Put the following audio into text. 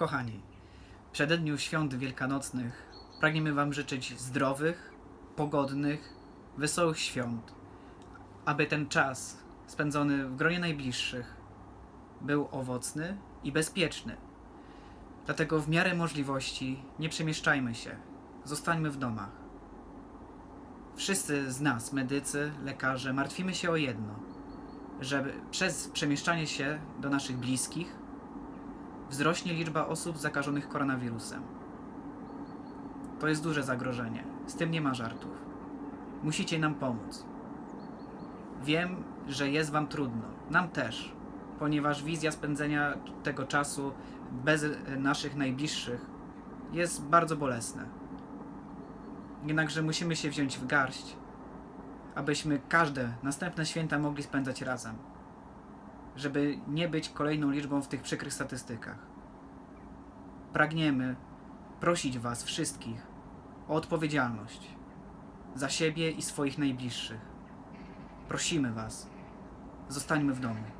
Kochani, w przededniu świąt wielkanocnych pragniemy Wam życzyć zdrowych, pogodnych, wesołych świąt, aby ten czas spędzony w gronie najbliższych był owocny i bezpieczny. Dlatego w miarę możliwości nie przemieszczajmy się, zostańmy w domach. Wszyscy z nas, medycy, lekarze, martwimy się o jedno, żeby przez przemieszczanie się do naszych bliskich wzrośnie liczba osób zakażonych koronawirusem. To jest duże zagrożenie. Z tym nie ma żartów. Musicie nam pomóc. Wiem, że jest Wam trudno. Nam też, ponieważ wizja spędzenia tego czasu bez naszych najbliższych jest bardzo bolesna. Jednakże musimy się wziąć w garść, abyśmy każde następne święta mogli spędzać razem żeby nie być kolejną liczbą w tych przykrych statystykach. Pragniemy prosić Was wszystkich o odpowiedzialność za siebie i swoich najbliższych. Prosimy Was, zostańmy w domu.